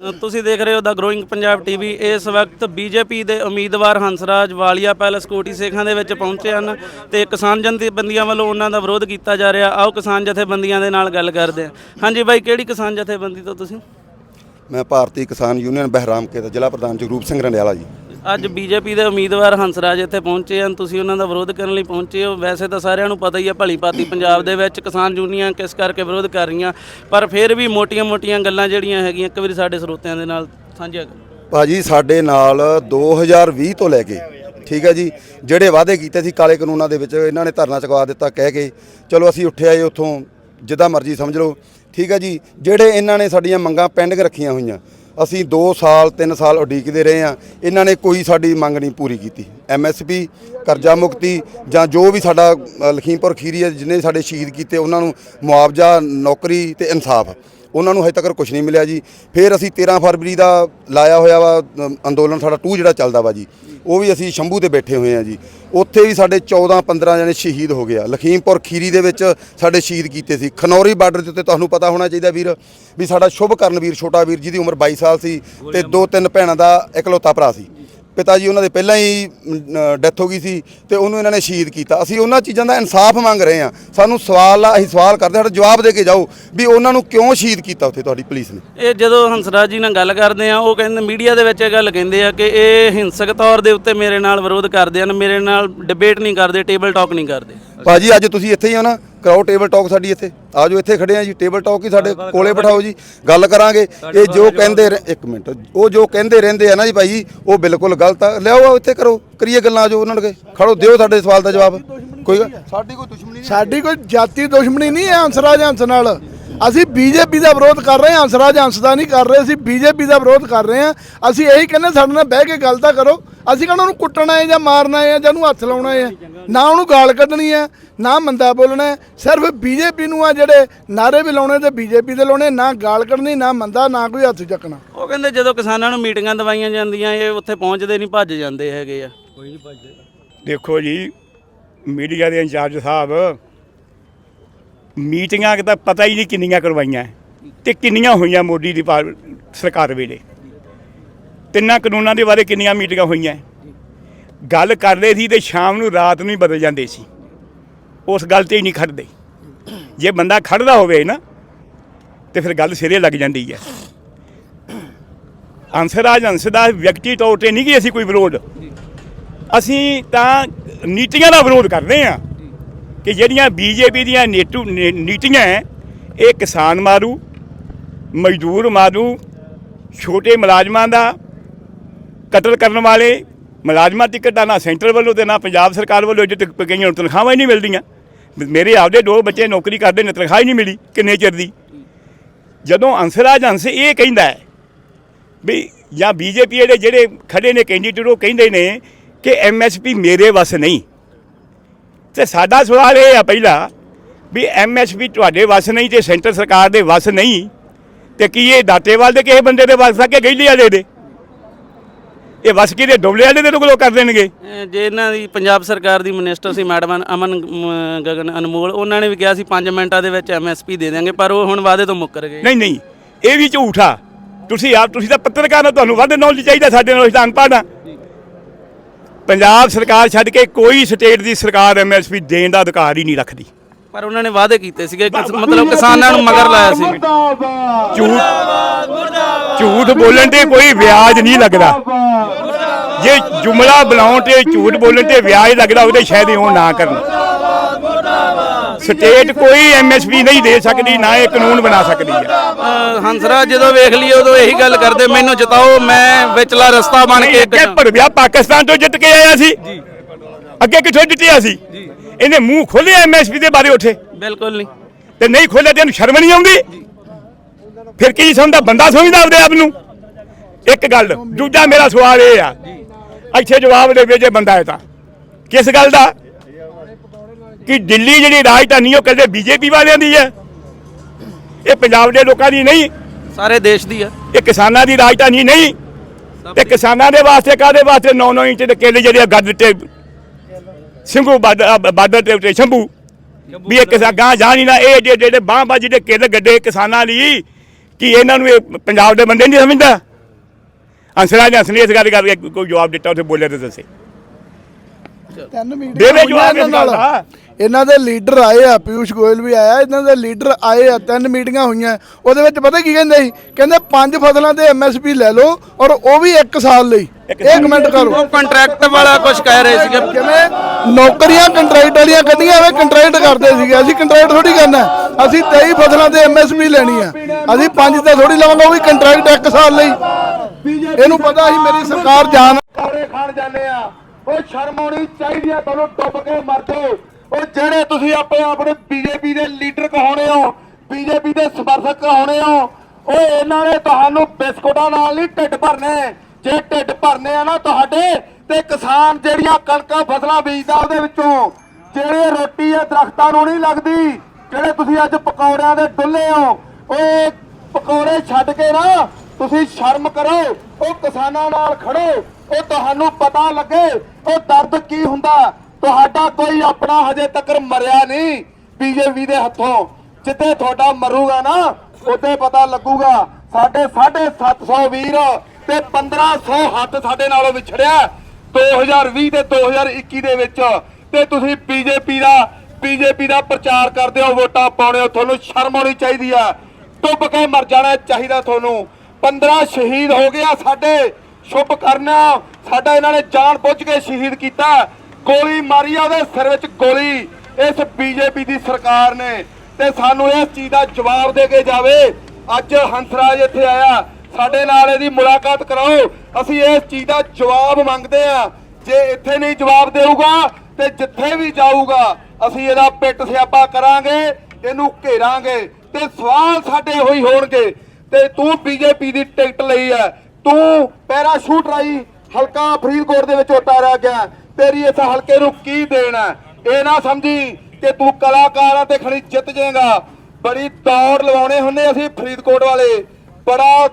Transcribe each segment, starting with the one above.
ਤੁਸੀਂ ਦੇਖ ਰਹੇ ਹੋ ਦਾ ਗਰੋਇੰਗ ਪੰਜਾਬ ਟੀਵੀ। ਇਸ ਵਕਤ ਬੀਜੇਪੀ ਦੇ ਉਮੀਦਵਾਰ ਹੰਸਰਾਜ ਵਾਲੀਆ ਪੈਲਸ ਕੋਟੀ ਸੇਖਾਂ ਦੇ ਵਿੱਚ ਪਹੁੰਚੇ ਹਨ ਤੇ ਕਿਸਾਨ ਜਥੇਬੰਦੀਆਂ ਵੱਲੋਂ ਉਹਨਾਂ ਦਾ ਵਿਰੋਧ ਕੀਤਾ ਜਾ ਰਿਹਾ। ਆਓ ਕਿਸਾਨ ਜਥੇਬੰਦੀਆਂ ਦੇ ਨਾਲ ਗੱਲ ਕਰਦੇ ਹਾਂ। ਹਾਂਜੀ ਬਾਈ, ਕਿਹੜੀ ਕਿਸਾਨ ਜਥੇਬੰਦੀ ਤੋਂ ਤੁਸੀਂ? ਮੈਂ ਭਾਰਤੀ ਕਿਸਾਨ ਯੂਨੀਅਨ ਬਹਿਰਾਮਕੇ ਦਾ ਜ਼ਿਲ੍ਹਾ ਪ੍ਰਧਾਨ ਜਗਰੂਪ ਸਿੰਘ ਰੰਡਿਆਲਾ ਜੀ। ਅੱਜ ਬੀਜੇਪੀ ਦੇ ਉਮੀਦਵਾਰ ਹੰਸਰਾਜ ਇੱਥੇ ਪਹੁੰਚੇ ਹਨ। ਤੁਸੀਂ ਉਹਨਾਂ ਦਾ ਵਿਰੋਧ ਕਰਨ ਲਈ ਪਹੁੰਚੇ ਹੋ। ਵੈਸੇ ਤਾਂ ਸਾਰਿਆਂ ਨੂੰ ਪਤਾ ਹੀ ਹੈ ਭਲੀ ਭਾਤੀ ਪੰਜਾਬ ਦੇ ਵਿੱਚ ਕਿਸਾਨ ਯੂਨੀਅਨ ਕਿਸ ਕਰਕੇ ਵਿਰੋਧ ਕਰ ਰਹੀਆਂ। ਪਰ ਫਿਰ ਵੀ ਮੋਟੀਆਂ-ਮੋਟੀਆਂ ਗੱਲਾਂ ਜਿਹੜੀਆਂ ਹੈਗੀਆਂ, ਇੱਕ ਵਾਰੀ ਸਾਡੇ ਸਰੋਤਿਆਂ ਦੇ ਨਾਲ ਸਾਂਝੀਆਂ ਕਰੋ। ਭਾਜੀ, ਸਾਡੇ ਨਾਲ 2020 ਤੋਂ ਲੈ ਕੇ, ਠੀਕ ਹੈ ਜੀ, ਜਿਹੜੇ ਵਾਅਦੇ ਕੀਤੇ ਸੀ ਕਾਲੇ ਕਾਨੂੰਨਾਂ ਦੇ ਵਿੱਚ, ਇਹਨਾਂ ਨੇ ਧਰਨਾ ਚੁਕਵਾ ਦਿੱਤਾ ਕਹਿ ਕੇ। ਚਲੋ, ਅਸੀਂ ਉੱਠੇ ਆਏ ਉੱਥੋਂ, ਜਿੱਦਾਂ ਮਰਜ਼ੀ ਸਮਝ ਲਓ, ਠੀਕ ਹੈ ਜੀ। ਜਿਹੜੇ ਇਹਨਾਂ ਨੇ ਸਾਡੀਆਂ ਮੰਗਾਂ ਪੈਂਡਿੰਗ ਰੱਖੀਆਂ ਹੋਈਆਂ ਅਸੀਂ 2 ਸਾਲ 3 ਸਾਲ ਉਡੀਕਦੇ ਰਹੇ ਆ ਇਹਨਾਂ ਨੇ ਕੋਈ ਸਾਡੀ ਮੰਗ ਨਹੀਂ ਪੂਰੀ ਕੀਤੀ। ਐਮਐਸਪੀ ਕਰਜ਼ਾ ਮੁਕਤੀ ਜਾਂ ਜੋ ਵੀ ਸਾਡਾ ਲਖੀਮਪੁਰ ਖੀਰੀ ਹੈ, ਜਿਨੇ ਸਾਡੇ ਸ਼ਹੀਦ ਕੀਤੇ, ਉਹਨਾਂ ਨੂੰ ਮੁਆਵਜ਼ਾ, ਨੌਕਰੀ ਤੇ ਇਨਸਾਫ। ਉਹਨਾਂ ਨੂੰ ਹਜੇ ਤੱਕ ਕੁਝ ਨਹੀਂ ਮਿਲਿਆ ਜੀ। ਫਿਰ ਅਸੀਂ 13 ਫਰਵਰੀ ਦਾ ਲਾਇਆ ਹੋਇਆ ਵਾ ਅੰਦੋਲਨ ਸਾਡਾ 2 ਜਿਹੜਾ ਚੱਲਦਾ ਵਾ ਜੀ। ਉਹ ਵੀ ਅਸੀਂ ਸ਼ੰਭੂ ਤੇ ਬੈਠੇ ਹੋਏ ਆ ਜੀ। ਉੱਥੇ ਵੀ ਸਾਡੇ 14 15 ਜਣੇ ਸ਼ਹੀਦ ਹੋ ਗਿਆ ਲਖੀਮਪੁਰ ਖੀਰੀ ਦੇ ਵਿੱਚ ਸਾਡੇ ਸ਼ਹੀਦ ਕੀਤੇ ਸੀ। ਖਨੌਰੀ ਬਾਰਡਰ ਦੇ ਉੱਤੇ ਤੁਹਾਨੂੰ ਪਤਾ ਹੋਣਾ ਚਾਹੀਦਾ ਵੀਰ ਵੀ ਸਾਡਾ ਸ਼ੁਭ ਕਰਨ ਵੀਰ ਛੋਟਾ ਵੀਰ ਜਿਹਦੀ ਉਮਰ 22 ਸਾਲ ਸੀ ਤੇ ਦੋ ਤਿੰਨ ਭੈਣਾਂ ਦਾ ਇਕਲੌਤਾ ਭਰਾ ਸੀ। ਪਿਤਾ ਜੀ ਉਹਨਾਂ ਦੇ ਪਹਿਲਾਂ ਹੀ ਡੈਥ ਹੋ ਗਈ ਸੀ ਤੇ ਉਹਨੂੰ ਇਹਨਾਂ ਨੇ ਸ਼ਹੀਦ ਕੀਤਾ। ਅਸੀਂ ਉਹਨਾਂ ਚੀਜ਼ਾਂ ਦਾ ਇਨਸਾਫ ਮੰਗ ਰਹੇ ਹਾਂ। ਸਾਨੂੰ ਸਵਾਲ ਆ ਅਸੀਂ ਸਵਾਲ ਕਰਦੇ ਹਾਂ, ਜਵਾਬ ਦੇ ਕੇ ਜਾਓ ਵੀ ਉਹਨਾਂ ਨੂੰ ਕਿਉਂ ਸ਼ਹੀਦ ਕੀਤਾ ਉੱਥੇ ਤੁਹਾਡੀ ਪੁਲਿਸ ਨੇ। ਇਹ ਜਦੋਂ ਹੰਸਰਾਜ ਜੀ ਨਾਲ ਗੱਲ ਕਰਦੇ ਆ ਉਹ ਕਹਿੰਦੇ ਮੀਡੀਆ ਦੇ ਵਿੱਚ ਇਹ ਗੱਲ ਕਹਿੰਦੇ ਆ ਕਿ ਇਹ ਹਿੰਸਕ ਤੌਰ ਦੇ ਉੱਤੇ ਮੇਰੇ ਨਾਲ ਵਿਰੋਧ ਕਰਦੇ ਹਨ ਮੇਰੇ ਨਾਲ ਡਿਬੇਟ ਨਹੀਂ ਕਰਦੇ ਟੇਬਲ ਟਾਕ ਨਹੀਂ ਕਰਦੇ। ਭਾਜੀ ਅੱਜ ਤੁਸੀਂ ਇੱਥੇ ਹੀ ਹੋ ਨਾ। ਕਰਾਓ ਟੇਬਲ ਟਾਕ ਸਾਡੀ ਇੱਥੇ। ਆਜੋ ਇੱਥੇ ਖੜੇ ਆ ਜੀ ਟੇਬਲ ਟਾਕ ਹੀ ਸਾਡੇ ਕੋਲੇ ਬਿਠਾਓ ਜੀ। ਗੱਲ ਕਰਾਂਗੇ। ਇਹ ਜੋ ਕਹਿੰਦੇ ਇੱਕ ਮਿੰਟ ਉਹ ਜੋ ਕਹਿੰਦੇ ਰਹਿੰਦੇ ਆ ਨਾ ਜੀ ਭਾਈ ਉਹ ਬਿਲਕੁਲ ਗਲਤ ਆ। ਲਿਆਓ ਆਓ ਇੱਥੇ ਕਰੋ। ਕਰੀਏ ਗੱਲਾਂ ਆਜੋ ਉਹਨਾਂ ਨੂੰ ਖੜੋ ਦਿਓ ਸਾਡੇ ਸਵਾਲ ਦਾ ਜਵਾਬ। ਕੋਈ ਗੱਲ- ਸਾਡੀ ਕੋਈ ਦੁਸ਼ਮਣੀ ਨਹੀਂ ਸਾਡੀ ਕੋਈ ਜਾਤੀ ਦੁਸ਼ਮਣੀ ਨਹੀਂ ਹੈ ਹੰਸਰਾਜ ਹੰਸ ਨਾਲ। ਅਸੀਂ ਬੀਜੇਪੀ ਦਾ ਵਿਰੋਧ ਕਰ ਰਹੇ ਹਾਂ ਹੰਸਰਾਜ ਹੰਸ ਦਾ ਨਹੀਂ ਕਰ ਰਹੇ ਅਸੀਂ ਬੀਜੇਪੀ ਦਾ ਵਿਰੋਧ ਕਰ ਰਹੇ ਹਾਂ। ਅਸੀਂ ਇਹੀ ਕਹਿੰਦੇ ਸਾਡੇ ਨਾਲ ਬਹਿ ਕੇ ਗੱਲ ਤਾਂ ਕਰੋ। ਅਸੀਂ ਕਹਿੰਦਾ ਉਹਨੂੰ ਕੁੱਟਣਾ ਹੈ ਜਾਂ ਮਾਰਨਾ ਹੈ ਜਾਂ ਉਹਨੂੰ ਹੱਥ ਲਾਉਣਾ ਹੈ? ਨਾ ਉਹਨੂੰ ਗਾਲ ਕੱਢਣੀ ਹੈ ਨਾ ਮੰਦਾ ਬੋਲਣਾ ਸਿਰਫ ਬੀਜੇਪੀ ਨੂੰ ਆ ਜਿਹੜੇ ਨਾਰੇ ਵੀ ਲਾਉਣੇ ਤੇ ਬੀਜੇਪੀ ਦੇ ਲਾਉਣੇ ਨਾ ਗਾਲ ਕੱਢਣੀ ਨਾ ਮੰਦਾ ਨਾ ਕੋਈ ਹੱਥ ਚੱਕਣਾ। ਉਹ ਕਹਿੰਦੇ ਜਦੋਂ ਕਿਸਾਨਾਂ ਨੂੰ ਮੀਟਿੰਗਾਂ ਦਵਾਈਆਂ ਜਾਂਦੀਆਂ ਇਹ ਉੱਥੇ ਪਹੁੰਚਦੇ ਨਹੀਂ ਭੱਜ ਜਾਂਦੇ ਹੈਗੇ ਆ। ਦੇਖੋ ਜੀ ਮੀਡੀਆ ਦੇ ਇੰਚਾਰਜ ਸਾਹਿਬ ਮੀਟਿੰਗਾਂ ਤਾਂ ਪਤਾ ਹੀ ਨਹੀਂ ਕਿੰਨੀਆਂ ਕਰਵਾਈਆਂ। ਤੇ ਕਿੰਨੀਆਂ ਹੋਈਆਂ ਮੋਦੀ ਦੀ ਪਾ- ਸਰਕਾਰ ਵੇਲੇ। ਤਿੰਨਾਂ ਕਾਨੂੰਨਾਂ ਦੇ ਬਾਰੇ ਕਿੰਨੀਆਂ ਮੀਟਿੰਗਾਂ ਹੋਈਆਂ। ਗੱਲ ਕਰਦੇ ਸੀ ਤੇ ਸ਼ਾਮ ਨੂੰ ਰਾਤ ਨੂੰ ਹੀ ਬਦਲ ਜਾਂਦੇ ਸੀ। ਉਸ ਗੱਲ ਤੇ ਹੀ ਨਹੀਂ ਖੜਦੇ। ਜੇ ਬੰਦਾ ਖੜਦਾ ਹੋਵੇ ਨਾ, ਤੇ ਫਿਰ ਗੱਲ ਸਿਰੇ ਲੱਗ ਜਾਂਦੀ ਹੈ। ਅੰਸਰਾਜ ਅੰਸ ਦਾ ਵਿਅਕਤੀ ਤੌਰ ਤੇ ਨਹੀਂ ਕਿ ਅਸੀਂ ਕੋਈ ਵਿਰੋਧ। ਅਸੀਂ ਤਾਂ ਨੀਤੀਆਂ ਦਾ ਵਿਰੋਧ ਕਰਦੇ ਹਾਂ। ਕਿ ਜਿਹੜੀਆਂ ਬੀਜੇਪੀ ਦੀਆਂ ਨੀਤੂ ਨੀ- ਨੀਤੀਆਂ ਹੈ, ਇਹ ਕਿਸਾਨ ਮਾਰੂ, ਮਜ਼ਦੂਰ ਮਾਰੂ, ਛੋਟੇ ਮੁਲਾਜ਼ਮਾਂ ਦਾ ਕਤਲ ਕਰਨ ਵਾਲੇ, ਮੁਲਾਜ਼ਮਾਂ ਟਿਕਟਾਂ ਨਾ ਸੈਂਟਰ ਵੱਲੋਂ ਤੇ ਨਾ ਪੰਜਾਬ ਸਰਕਾਰ ਵੱਲੋਂ ਜਿੱਤੇ ਕਈਆਂ ਨੂੰ ਤਨਖਾਹਾਂ ਹੀ ਨਹੀਂ ਮਿਲਦੀਆਂ। ਮੇਰੇ ਆਪਦੇ ਦੋ ਬੱਚੇ ਨੌਕਰੀ ਕਰਦੇ ਨੇ, ਤਨਖਾਹ ਹੀ ਨਹੀਂ ਮਿਲੀ ਕਿੰਨੇ ਚਿਰ ਦੀ। ਜਦੋਂ ਅੰਸਰਾਜ ਹੰਸ ਇਹ ਕਹਿੰਦਾ ਹੈ ਵੀ ਜਾਂ ਬੀਜੇਪੀ ਦੇ ਜਿਹੜੇ ਖੜੇ ਨੇ ਕੈਂਡੀਡੇਟ, ਉਹ ਕਹਿੰਦੇ ਨੇ ਕਿ ਐਮਐਸਪੀ ਮੇਰੇ ਵੱਸ ਨਹੀਂ। ਤੇ ਸਾਡਾ ਸਵਾਲ ਇਹ ਆ ਪਹਿਲਾ ਵੀ ਐਮਐਸਪੀ ਤੁਹਾਡੇ ਵੱਸ ਨਹੀਂ ਤੇ ਸੈਂਟਰ ਸਰਕਾਰ ਦੇ ਵੱਸ ਨਹੀਂ ਤੇ ਕੀ ਇਹ ਦਾਤੇਵਾਲ ਦੇ ਕਿਸੇ ਬੰਦੇ ਦੇ ਵੱਸ ਆ ਕਿ ਗੈਲੀ ਵਾਲੇ ਦੇ? ਇਹ ਵੱਸ ਕਿਹਦੇ ਡੋਬਲੇ ਵਾਲੇ ਦੇ ਲੋਕ ਕਰ ਦੇਣਗੇ? ਜੇ ਇਹਨਾਂ ਦੀ ਪੰਜਾਬ ਸਰਕਾਰ ਦੀ ਮਿਨਿਸਟਰ ਸੀ ਮੈਡਮ ਅਮਨ ਗਗਨ ਅਨਮੋਲ ਉਹਨਾਂ ਨੇ ਵੀ ਕਿਹਾ ਸੀ 5 ਮਿੰਟਾਂ ਦੇ ਵਿੱਚ ਐਮਐਸਪੀ ਦੇ ਦੇਵਾਂਗੇ ਪਰ ਉਹ ਹੁਣ ਵਾਅਦੇ ਤੋਂ ਮੁੱਕਰ ਗਏ। ਨਹੀਂ ਨਹੀਂ ਇਹ ਵੀ ਝੂਠ ਆ। ਤੁਸੀਂ ਆਪ ਤੁਸੀਂ ਤਾਂ ਪੱਤਰਕਾਰ ਹੋ ਤੁਹਾਨੂੰ ਵੱਧ ਨੌਲੇਜ ਚਾਹੀਦਾ ਸਾਡੇ ਨਾਲ ਅਸੀਂ ਤਾਂ ਅਨਪੜ੍ਹ ਆ। ਪੰਜਾਬ ਸਰਕਾਰ ਛੱਡ ਕੇ ਕੋਈ ਸਟੇਟ ਦੀ ਸਰਕਾਰ ਐਮਐਸਪੀ ਦੇਣ ਦਾ ਅਧਿਕਾਰ ਹੀ ਨਹੀਂ ਰੱਖਦੀ। ਪਰ ਉਹਨਾਂ ਨੇ ਵਾਅਦੇ ਕੀਤੇ ਸੀਗੇ ਮਤਲਬ ਕਿਸਾਨਾਂ ਨੂੰ ਮਗਰ ਲਾਇਆ ਸੀ। ਝੂਠ ਝੂਠ ਬੋਲਣ ਤੇ ਕੋਈ ਵਿਆਜ ਨਹੀਂ ਲੱਗਦਾ। ਜੇ ਜੁਮਲਾ ਬਣਾਉਣ ਤੇ ਝੂਠ ਬੋਲਣ ਤੇ ਵਿਆਜ ਲੱਗਦਾ ਉਹਦੇ ਸ਼ਾਇਦ ਉਹ ਨਾ ਕਰਨ। ਸਟੇਟ ਕੋਈ ਐਮਐਸਪੀ ਨਹੀਂ ਦੇ ਸਕਦੀ ਨਾ ਇਹ ਕਾਨੂੰਨ ਬਣਾ ਸਕਦੀ ਹੈ। ਅ, ਹੰਸਰਾਜ ਜਦੋਂ ਵੇਖ ਲਈ ਉਦੋਂ ਇਹੀ ਗੱਲ ਕਰਦੇ ਮੈਨੂੰ ਜਿਤਾਓ ਮੈਂ ਵਿਚਲਾ ਰਸਤਾ ਬਣ ਕੇ ਅੱਗੇ ਭੜਵਿਆ ਪਾਕਿਸਤਾਨ ਤੋਂ ਜਿੱਤ ਕੇ ਆਇਆ ਸੀ। ਅੱਗੇ ਕਿੱਥੋਂ ਜਿੱਤਿਆ ਸੀ? ਇਹਨੇ ਮੂੰਹ ਖੋਲਿਆ ਐਮਐਸਪੀ ਦੇ ਬਾਰੇ ਉੱਥੇ। ਬਿਲਕੁਲ ਨਹੀਂ। ਤੇ ਨਹੀਂ ਖੋਲਿਆ ਤੇ ਇਹਨੂੰ ਸ਼ਰਮ ਨਹੀਂ ਆਉਂਦੀ? ਫਿਰ ਕੀ ਸਮਝਦਾ? ਬੰਦਾ ਸਮਝਦਾ ਆਪਦੇ ਆਪ ਨੂੰ? ਇੱਕ ਗੱਲ ਦੂਜਾ ਮੇਰਾ ਸਵਾਲ ਇਹ ਆ। ਇੱਥੇ ਜਵਾਬ ਦੇਵੇ ਜੇ ਬੰਦਾ ਹੈ ਤਾਂ। ਕਿਸ ਗੱਲ ਦਾ? ਕਿ ਦਿੱਲੀ ਜਿਹੜੀ ਰਾਜਧਾਨੀ ਉਹ ਕਹਿੰਦੇ ਬੀਜੇਪੀ ਵਾਲਿਆਂ ਦੀ ਹੈ। ਇਹ ਪੰਜਾਬ ਦੇ ਲੋਕਾਂ ਦੀ ਨਹੀਂ। ਸਾਰੇ ਦੇਸ਼ ਦੀ ਆ ਇਹ ਕਿਸਾਨਾਂ ਦੀ ਰਾਜਧਾਨੀ ਨਹੀਂ। ਤੇ ਕਿਸਾਨਾਂ ਦੇ ਵਾਸਤੇ ਕਾਦੇ ਵਾਸਤੇ? 9-9 ਇੰਚ ਦੇ ਕੇਲੇ ਜਿਹੜੇ ਆ ਗੱਡ ਦਿੱਤੇ ਸਿੰਘੂ ਬਾਰਡਰ ਦੇ ਉੱਤੇ ਸ਼ੰਭੂ। ਵੀ ਇਹ ਕਿਸਾ ਗਾਂ ਜਾਣੀ ਨਾ ਇਹ ਜਿਹੜੇ- ਜਿਹੜੇ ਬਾਂਹ ਬਾਜੀ ਦੇ ਕੇਲੇ ਗੱਡੇ ਕਿਸਾਨਾਂ ਲਈ ਕੀ ਇਹਨਾਂ ਨੂੰ ਇਹ ਪੰਜਾਬ ਦੇ ਬੰਦੇ ਨਹੀਂ ਸਮਝਦਾ? ਹੰਸ ਨੇ ਇਸ ਗੱਲ ਕਰਕੇ ਕੋਈ ਜਵਾਬ ਦਿੱਤਾ ਉੱਥੇ ਬੋਲਿਆ ਤੇ ਦੱਸੇ। ਤਿੰਨ ਮੀਟਿੰਗਾਂ ਜਵਾਬ ਇਸ ਗੱਲ ਨਾਲ। ਦਾ। ਇਹਨਾਂ ਦੇ ਲੀਡਰ ਆਏ ਆ ਪਿਊਸ਼ ਗੋਇਲ ਵੀ ਆਇਆ ਇਹਨਾਂ ਦੇ ਲੀਡਰ ਆਏ ਆ ਤਿੰਨ ਮੀਟਿੰਗਾਂ ਹੋਈਆਂ। ਉਹਦੇ ਵਿੱਚ ਪਤਾ ਕੀ ਕਹਿੰਦੇ ਸੀ? ਕਹਿੰਦੇ ਪੰਜ ਫਸਲਾਂ ਤੇ ਐਮਐਸਪੀ ਲੈ ਲਓ ਔਰ ਉਹ ਵੀ 1 ਸਾਲ ਲਈ। ਇਹ ਕਮੈਂਟ ਕਰੋ। ਉਹ ਕੰਟਰੈਕਟ ਵਾਲਾ ਕੁਝ ਕਹਿ ਰਹੇ ਸੀਗੇ। ਕਿਵੇਂ? ਨੌਕਰੀਆਂ ਕੰਟਰੈਕਟ ਵਾਲੀਆਂ ਕੱਢੀਆਂ ਐਵੇਂ ਕੰਟਰੈਕਟ ਕਰਦੇ ਸੀਗੇ। ਅਸੀਂ ਕੰਟਰੈਕਟ ਥੋੜੀ ਕਰਨਾ ਅਸੀਂ 23 ਫਸਲਾਂ ਤੇ ਐਮਐਸਪੀ ਲੈਣੀ ਆ ਅਸੀਂ ਪੰਜ ਤੇ ਥੋੜੀ ਲਵਾਂਗੇ ਉਹ ਵੀ ਕੰਟਰੈਕਟ 1 ਸਾਲ ਲਈ। ਇਹਨੂੰ ਪਤਾ ਸੀ ਮੇਰੀ ਸਰਕਾਰ ਜਾਨ ਕਾਰੇ ਖਾਣ ਜਾਂਦੇ ਆ। ਉਹ ਸ਼ਰਮ ਆਉਣੀ ਚਾਹੀਦੀ ਆ, ਤੁਹਾਨੂੰ ਡੁੱਬ ਕੇ ਮਰ ਜਾਓ। ਉਹ ਜਿਹੜੇ ਤੁਸੀਂ ਆਪਣੇ ਆਪ ਨੂੰ ਬੀਜੇਪੀ ਦੇ ਲੀਡਰ ਕਹਾਉਣੇ ਹੋ, ਬੀਜੇਪੀ ਦੇ ਸਮਰਥਕ ਕਹਾਉਣੇ ਹੋ ਉਹ ਇਹਨਾਂ ਨੇ ਤੁਹਾਨੂੰ ਬਿਸਕੁਟਾਂ ਨਾਲ ਨਹੀਂ ਢਿੱਡ ਭਰਨੇ। ਜੇ ਢਿੱਡ ਭਰਨੇ ਆ ਨਾ ਤੁਹਾਡੇ, ਤੇ ਕਿਸਾਨ ਜਿਹੜੀਆਂ ਕਣਕਾਂ ਫਸਲਾਂ ਬੀਜਦਾ ਉਹਦੇ ਵਿੱਚੋਂ, ਜਿਹੜੇ ਰੋਟੀ ਆ ਦਰਖਤਾਂ ਨੂੰ ਨਹੀਂ ਲੱਗਦੀ, ਜਿਹੜੇ ਤੁਸੀਂ ਅੱਜ ਪਕੌੜਿਆਂ ਦੇ ਡੁੱਲੇ ਹੋ ਉਹ ਪਕੌੜੇ ਛੱਡ ਕੇ ਨਾ ਤੁਸੀਂ ਸ਼ਰਮ ਕਰੋ, ਉਹ ਕਿਸਾਨਾਂ ਨਾਲ ਖੜੋ। ਉਹ ਤੁਹਾਨੂੰ ਪਤਾ ਲੱਗੇ ਉਹ ਦਰਦ ਕੀ ਹੁੰਦਾ। ਤੁਹਾਡਾ ਕੋਈ ਆਪਣਾ ਹਜੇ ਤੱਕ ਮਰਿਆ ਨਹੀਂ ਬੀਜੇਪੀ ਦੇ ਹੱਥੋਂ। ਜਿੱਥੇ ਤੁਹਾਡਾ ਮਰੂਗਾ ਨਾ, ਉੱਥੇ ਪਤਾ ਲੱਗੂਗਾ। ਸਾਡੇ 750 ਵੀਰ ਤੇ 1500 ਹੱਥ ਸਾਡੇ ਨਾਲੋਂ ਵਿਛੜਿਆ। 2020 ਤੇ 2021 ਦੇ ਵਿੱਚ। ਤੇ ਤੁਸੀਂ ਬੀਜੇਪੀ ਦਾ ਬੀਜੇਪੀ ਦਾ ਪ੍ਰਚਾਰ ਕਰਦੇ ਹੋ, ਵੋਟਾਂ ਪਾਉਣੇ ਹੋ, ਤੁਹਾਨੂੰ ਸ਼ਰਮ ਆਉਣੀ ਚਾਹੀਦੀ ਆ। ਡੁੱਬ ਕੇ ਮਰ ਜਾਣਾ ਚਾਹੀਦਾ ਤੁਹਾਨੂੰ। 15 ਸ਼ਹੀਦ ਹੋ ਗਿਆ ਸਾਡੇ। ਸ਼ੁਭ ਕਰਨਾ। ਸਾਡਾ ਇਹਨਾਂ ਨੇ ਜਾਣ ਬੁੱਝ ਕੇ ਸ਼ਹੀਦ ਕੀਤਾ। ਗੋਲੀ ਮਾਰੀ ਆ ਉਹਦੇ ਸਿਰ ਵਿੱਚ ਗੋਲੀ। ਇਸ ਬੀਜੇਪੀ ਦੀ ਸਰਕਾਰ ਨੇ। ਤੇ ਸਾਨੂੰ ਇਸ ਚੀਜ਼ ਦਾ ਜਵਾਬ ਦੇ ਕੇ ਜਾਵੇ। ਅੱਜ ਹੰਸਰਾਜ ਇੱਥੇ ਆਇਆ। ਸਾਡੇ ਨਾਲ ਇਹਦੀ ਮੁਲਾਕਾਤ ਕਰਾਓ। ਅਸੀਂ ਇਸ ਚੀਜ਼ ਦਾ ਜਵਾਬ ਮੰਗਦੇ ਆ ਜੇ ਇੱਥੇ ਨਹੀਂ ਜਵਾਬ ਦੇਊਗਾ, ਤੇ ਜਿੱਥੇ ਵੀ ਜਾਊਗਾ, ਅਸੀਂ ਇਹਦਾ ਪਿੱਟ ਸਿਆਪਾ ਕਰਾਂਗੇ, ਇਹਨੂੰ ਘੇਰਾਂਗੇ। ਤੇ ਸਵਾਲ ਸਾਡੇ ਹੋਈ ਹੋਣਗੇ। ਤੇ ਤੂੰ ਬੀਜੇਪੀ ਦੀ ਟਿਕਟ ਲਈ ਹੈ। ਤੂੰ ਪੈਰਾ ਸ਼ੂਟ ਰਾਈ ਹਲਕਾ ਫਰੀਦਕੋਟ ਦੇ ਵਿੱਚ ਉਤਾਰਿਆ ਗਿਆ। ਤੇਰੀ ਇਸ ਹਲਕੇ ਨੂੰ ਕੀ ਦੇਣਾ ਇਹ ਨਾ ਸਮਝੀ ਕਿ ਤੂੰ ਕਲਾਕਾਰਾਂ ਤੇ ਖੜੀ ਜਿੱਤ ਜਾਏਗਾ। ਬੜੀ ਦੌੜ ਲਵਾਉਣੇ ਹੁੰਨੇ ਅਸੀਂ ਫਰੀਦਕੋਟ ਵਾਲੇ। ਬੜਾ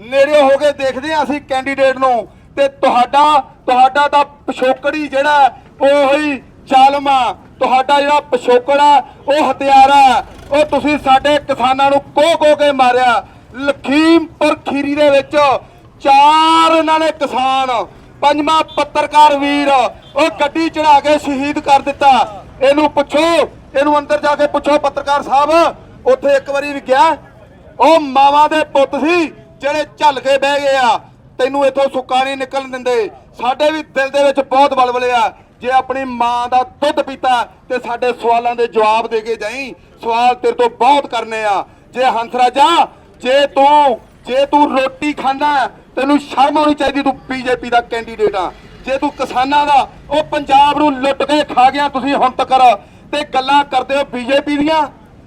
ਨੇੜੇ ਹੋ ਕੇ ਦੇਖਦੇ ਹਾਂ ਅਸੀਂ ਕੈਂਡੀਡੇਟ ਨੂੰ। ਤੇ ਤੁਹਾਡਾ ਤੁਹਾਡਾ ਤਾਂ ਪਿਛੋਕੜੀ ਜਿਹੜਾ ਹੈ, ਉਹ ਹੀ ਜ਼ਾਲਮ ਆ। ਤੁਹਾਡਾ ਜਿਹੜਾ ਪਿਛੋਕੜ ਆ ਉਹ ਹਥਿਆਰਾ ਹੈ। ਉਹ ਤੁਸੀਂ ਸਾਡੇ ਕਿਸਾਨਾਂ ਨੂੰ ਕੋਹ ਕੋਹ ਕੇ ਮਾਰਿਆ। ਲਖੀਮਪੁਰ ਖੀਰੀ ਦੇ ਵਿੱਚ ਚਾਰ ਇਹਨਾਂ ਨੇ ਕਿਸਾਨ, ਪੰਜਵਾਂ ਪੱਤਰਕਾਰ ਵੀਰ, ਉਹ ਗੱਡੀ ਚੜਾ ਕੇ ਸ਼ਹੀਦ ਕਰ ਦਿੱਤਾ। ਇਹਨੂੰ ਪੁੱਛੋ, ਇਹਨੂੰ ਅੰਦਰ ਜਾ ਕੇ ਪੁੱਛੋ ਪੱਤਰਕਾਰ ਸਾਹਿਬ, ਉੱਥੇ ਇੱਕ ਵਾਰੀ ਵੀ ਗਿਆ। ਉਹ ਮਾਵਾਂ ਦੇ ਪੁੱਤ ਸੀ, ਜਿਹੜੇ ਝੱਲ ਕੇ ਬਹਿ ਗਏ ਆ। ਤੈਨੂੰ ਇੱਥੋਂ ਸੁੱਕਾ ਨਹੀਂ ਨਿਕਲਣ ਦਿੰਦੇ। ਸਾਡੇ ਵੀ ਦਿਲ ਦੇ ਵਿੱਚ ਬਹੁਤ ਬਲਬਲੇ ਆ। ਜੇ ਆਪਣੀ ਮਾਂ ਦਾ ਦੁੱਧ ਪੀਤਾ, ਤੇ ਸਾਡੇ ਸਵਾਲਾਂ ਦੇ ਜਵਾਬ ਦੇ ਕੇ ਜਾਈ। ਸਵਾਲ ਤੇਰੇ ਤੋਂ ਬਹੁਤ ਕਰਨੇ ਆ। ਜੇ ਹੰਸਰਾਜਾ ਜੇ ਜੇ ਤੂੰ ਜੇ ਤੂੰ ਰੋਟੀ ਖਾਂਦਾ, ਤੈਨੂੰ ਸ਼ਰਮ ਆਉਣੀ ਚਾਹੀਦੀ ਤੂੰ ਬੀਜੇਪੀ ਦਾ ਕੈਂਡੀਡੇਟ ਆ। ਜੇ ਤੂੰ ਕਿਸਾਨਾਂ ਦਾ, ਉਹ ਪੰਜਾਬ ਨੂੰ ਲੁੱਟ ਕੇ ਖਾ ਗਿਆ ਤੁਸੀਂ ਹੁਣ ਤੱਕ। ਤੇ ਗੱਲਾਂ ਕਰਦੇ ਹੋ ਬੀਜੇਪੀ ਦੀਆਂ।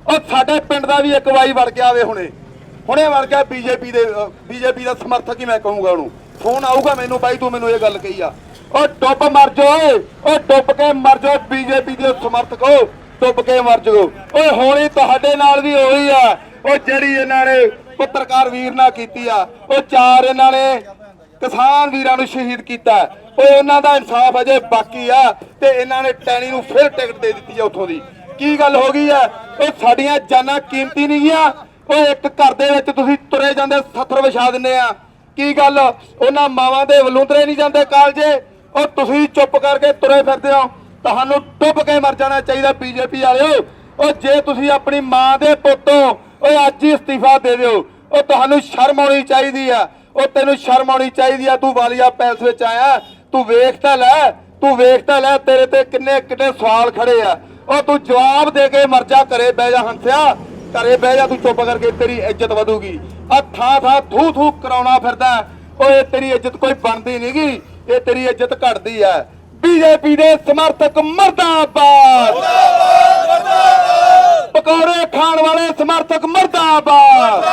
ਉਹ ਸਾਡੇ ਪਿੰਡ ਦਾ ਵੀ ਇੱਕ ਵਾਰੀ ਵੜ ਗਿਆ ਵੇ ਹੁਣੇ। ਹੁਣੇ ਵੜ ਗਿਆ ਬੀਜੇਪੀ ਦੇ ਬੀਜੇਪੀ ਦਾ ਸਮਰਥਕ ਹੀ ਮੈਂ ਕਹੂੰਗਾ ਉਹਨੂੰ। ਫੋਨ ਆਊਗਾ ਮੈਨੂੰ, ਬਾਈ ਤੂੰ ਮੈਨੂੰ ਇਹ ਗੱਲ ਕਹੀ ਆ। ਉਹ ਡੁੱਬ ਮਰ ਜਾਓ ਉਹ ਡੁੱਬ ਕੇ ਮਰ ਜਾਓ ਬੀਜੇਪੀ ਦੇ ਸਮਰਥਕ। ਹੋ ਡੁੱਬ ਕੇ ਮਰ ਜਾਓ। ਓਏ ਹੋਣੀ ਤੁਹਾਡੇ ਨਾਲ ਵੀ ਹੋਈ ਆ। ਉਹ ਜਿਹੜੀ ਇਹਨਾਂ ਨੇ ਪੱਤਰਕਾਰ ਵੀਰ ਨਾਲ ਕੀਤੀ ਆ। ਉਹ ਚਾਰ ਇਹਨਾਂ ਨੇ ਕਿਸਾਨ ਵੀਰਾਂ ਨੂੰ ਸ਼ਹੀਦ ਕੀਤਾ। ਓਏ ਉਹਨਾਂ ਦਾ ਇਨਸਾਫ ਅਜੇ ਬਾਕੀ ਆ ਤੇ ਇਹਨਾਂ ਨੇ ਟੈਣੀ ਨੂੰ ਫਿਰ ਟਿਕਟ ਦੇ ਦਿੱਤੀ ਆ ਉੱਥੋਂ ਦੀ। ਕੀ ਗੱਲ ਹੋ ਗਈ ਆ? ਉਹ ਸਾਡੀਆਂ ਜਾਨਾਂ ਕੀਮਤੀ ਨਹੀਂ ਗੀਆਂ ਓਏ ਇੱਕ ਘਰ ਦੇ ਵਿੱਚ ਤੁਸੀਂ ਤੁਰੇ ਜਾਂਦੇ ਸੱਥਰ ਵਿਛਾ ਦਿੰਦੇ ਆ। ਕੀ ਗੱਲ? ਉਹਨਾਂ ਮਾਵਾਂ ਦੇ ਵਲੂੰਦਰੇ ਨਹੀਂ ਜਾਂਦੇ ਕਾਲਜੇ? ਉਹ ਤੁਸੀਂ ਚੁੱਪ ਕਰਕੇ ਤੁਰੇ ਫਿਰਦੇ ਹੋ। ਤੁਹਾਨੂੰ ਡੁੱਬ ਕੇ ਮਰ ਜਾਣਾ ਚਾਹੀਦਾ ਬੀਜੇਪੀ ਵਾਲਿਓ। ਉਹ ਜੇ ਤੁਸੀਂ ਆਪਣੀ ਮਾਂ ਦੇ ਪੁੱਤੋਂ ਓਏ ਅੱਜ ਹੀ ਅਸਤੀਫਾ ਦੇ ਦਿਓ। ਉਹ ਤੁਹਾਨੂੰ ਸ਼ਰਮ ਆਉਣੀ ਚਾਹੀਦੀ ਆ। ਉਹ ਤੈਨੂੰ ਸ਼ਰਮ ਆਉਣੀ ਚਾਹੀਦੀ ਆ। ਤੂੰ ਵਾਲੀਆ ਪੈਲਸ ਵਿੱਚ ਆਇਆ। ਤੂੰ ਵੇਖ ਤਾਂ ਲੈ। ਤੂੰ ਵੇਖ ਤਾਂ ਲੈ, ਤੇਰੇ ਤੇ ਕਿੰਨੇ ਕਿੰਨੇ ਸਵਾਲ ਖੜੇ ਆ। ਉਹ ਤੂੰ ਜਵਾਬ ਦੇ ਕੇ ਮਰ ਜਾ, ਘਰੇ ਬਹਿ ਜਾ ਹੰਸਿਆ। ਘਰੇ ਬਹਿ ਜਾ, ਤੂੰ ਚੁੱਪ ਕਰਕੇ ਤੇਰੀ ਇੱਜ਼ਤ ਵਧੂਗੀ। ਆ ਥਾਂ ਥਾਂ ਥੂ ਥੂ ਕਰਾਉਣਾ ਫਿਰਦਾ ਓਏ ਤੇਰੀ ਇੱਜ਼ਤ ਕੋਈ ਬਣਦੀ ਨਹੀਂਗੀ ਇਹ ਤੇਰੀ ਇੱਜ਼ਤ ਘਟਦੀ ਆ। ਬੀਜੇਪੀ ਦੇ ਸਮਰਥਕ ਮਰਦਾਬਾਦ! ਪਕੌੜੇ ਖਾਣ ਵਾਲੇ ਸਮਰਥਕ ਮਰਦਾਬਾਦ।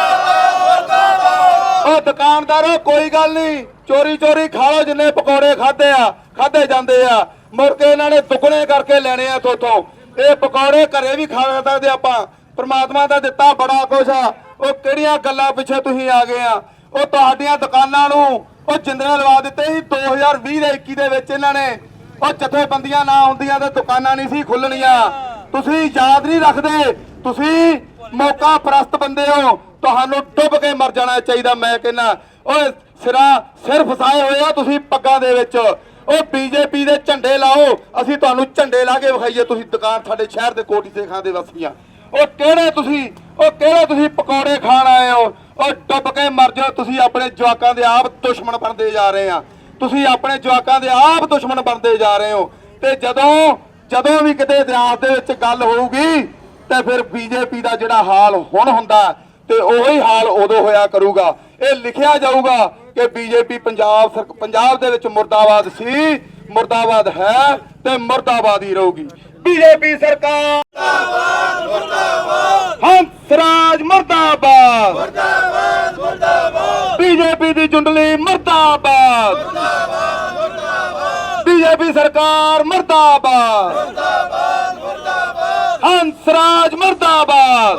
ਉਹ ਦੁਕਾਨਦਾਰੋ, ਕੋਈ ਗੱਲ ਨਹੀਂ। ਚੋਰੀ ਚੋਰੀ ਖਾ ਲਓ, ਜਿੰਨੇ ਪਕੌੜੇ ਖਾਦੇ ਆ ਖਾਦੇ ਜਾਂਦੇ ਆ। ਮੁੜ ਕੇ ਇਹਨਾਂ ਨੇ ਦੁੱਗਣੇ ਕਰਕੇ ਲੈਣੇ ਆ ਥੋਥੋਂ। ਇਹ ਪਕੌੜੇ ਘਰੇ ਵੀ ਖਾ ਸਕਦੇ ਆਪਾਂ। ਪ੍ਰਮਾਤਮਾ ਦਾ ਦਿੱਤਾ ਬੜਾ ਕੁਛ ਆ। ਉਹ ਕਿਹੜੀਆਂ ਗੱਲਾਂ ਪਿੱਛੇ ਤੁਸੀਂ ਆ ਗਏ ਆ? ਉਹ ਤੁਹਾਡੀਆਂ ਦੁਕਾਨਾਂ ਨੂੰ ਉਹ ਜਿੰਦਰੇ ਲਵਾ ਦਿੱਤੇ ਸੀ 2020 ਦੇ 21 ਦੇ ਵਿੱਚ ਇਹਨਾਂ ਨੇ। ਉਹ ਜਥੇਬੰਦੀਆਂ ਨਾ ਹੁੰਦੀਆਂ ਤੇ ਦੁਕਾਨਾਂ ਨਹੀਂ ਸੀ ਖੁੱਲਣੀਆਂ। ਤੁਸੀਂ ਯਾਦ ਨਹੀਂ ਰੱਖਦੇ, ਤੁਸੀਂ ਮੌਕਾ ਪ੍ਰਸਤ ਬੰਦੇ ਹੋ। ਤੁਹਾਨੂੰ ਡੁੱਬ ਕੇ ਮਰ ਜਾਣਾ ਚਾਹੀਦਾ, ਮੈਂ ਕਹਿੰਦਾ। ਓਏ, ਸਿਰਾ ਸਿਰ ਫਸਾਏ ਹੋਏ ਆ ਤੁਸੀਂ ਪੱਗਾਂ ਦੇ ਵਿੱਚ। ਉਹ ਬੀਜੇਪੀ ਦੇ ਝੰਡੇ ਲਾਓ। ਅਸੀਂ ਤੁਹਾਨੂੰ ਝੰਡੇ ਲਾ ਕੇ ਵਿਖਾਈਏ, ਤੁਸੀਂ ਦੁਕਾਨ ਸਾਡੇ ਸ਼ਹਿਰ ਦੇ ਕੋਟੀ ਸੇਖਾਂ ਦੇ ਵਸੀਆਂ। ਉਹ ਕਿਹੜੇ ਤੁਸੀਂ ਉਹ ਕਿਹੜੇ ਤੁਸੀਂ ਪਕੌੜੇ ਖਾਣ ਆਏ ਹੋ? ਉਹ ਡੁੱਬ ਕੇ ਮਰ ਜਾਓ। ਤੁਸੀਂ ਆਪਣੇ ਜਵਾਕਾਂ ਦੇ ਆਪ ਦੁਸ਼ਮਣ ਬਣਦੇ ਜਾ ਰਹੇ ਆ। ਤੁਸੀਂ ਆਪਣੇ ਜਵਾਕਾਂ ਦੇ ਆਪ ਦੁਸ਼ਮਣ ਬਣਦੇ ਜਾ ਰਹੇ ਹੋ। ਤੇ ਜਦੋਂ ਜਦੋਂ ਵੀ ਕਿਤੇ ਇਤਿਹਾਸ ਦੇ ਵਿੱਚ ਗੱਲ ਹੋਊਗੀ ਤੇ ਫਿਰ ਬੀਜੇਪੀ ਦਾ ਜਿਹੜਾ ਹਾਲ ਹੁਣ ਹੁੰਦਾ ਤੇ ਉਹੀ ਹਾਲ ਉਦੋਂ ਹੋਇਆ ਕਰੂਗਾ। ਇਹ ਲਿਖਿਆ ਜਾਊਗਾ ਕਿ ਬੀਜੇਪੀ ਪੰਜਾਬ ਪੰਜਾਬ ਦੇ ਵਿੱਚ ਮੁਰਦਾਬਾਦ ਸੀ ਮੁਰਦਾਬਾਦ ਹੈ ਤੇ ਮੁਰਦਾਬਾਦ ਹੀ ਰਹੂਗੀ। ਬੀਜੇਪੀ ਸਰਕਾਰ ਮੁਰਦਾਬਾਦ ਮੁਰਦਾਬਾਦ। ਹੰਸਰਾਜ ਮੁਰਦਾਬਾਦ। ਮੁਰਦਾਬਾਦ ਮੁਰਦਾਬਾਦ। ਬੀਜੇਪੀ ਦੀ ਜੁੰਡਲੀ ਮੁਰਦਾਬਾਦ ਮੁਰਦਾਬਾਦ। ਬੀਜੇਪੀ ਸਰਕਾਰ ਮੁਰਦਾਬਾਦ। ਮੁਰਦਾਬਾਦ ਮੁਰਦਾਬਾਦ। ਹੰਸਰਾਜ ਮੁਰਦਾਬਾਦ।